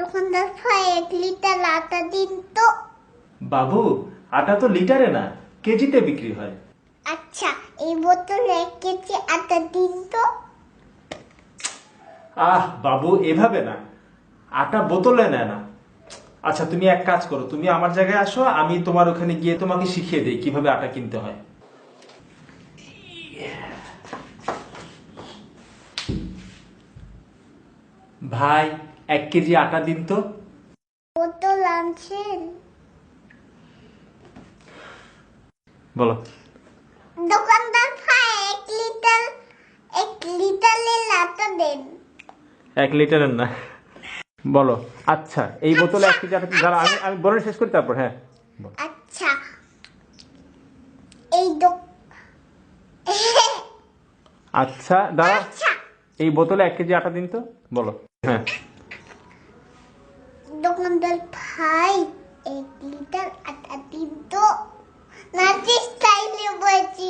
দোকানদার ভাই এক লিটার আটা দিন তো। বাবু আটা তো লিটারে না কেজিতে বিক্রি হয়। আচ্ছা এই বোতলে এক কেজি আটা দিন তো। আহ বাবু এভাবে না। আটা বোতলে নেয় না। আচ্ছা তুমি এক কাজ করো তুমি আমার জায়গায় আসো আমি তোমার ওখানে গিয়ে তোমাকে শিখিয়ে দিই কীভাবে আটা কিনতে হয়। ভাই এক কেজি আটা দিন তো। বোতল আনছেন বলো। দোকানদার ভাই এক লিটার এক লিটারের আটা দেন। এক লিটারের না। বলো। আচ্ছা এই বোতলে এক কেজি আটা দাঁড়া আমি আমি বলে শেষ করি তারপর হ্যাঁ। আচ্ছা। এই আচ্ছা দাঁড়া। আচ্ছা। এই বোতলে এক কেজি আটা দিন তো। বলো হ্যাঁ। আমাদের ভাই এক লিটার আটা দিত নাচিস তাইলে বলছি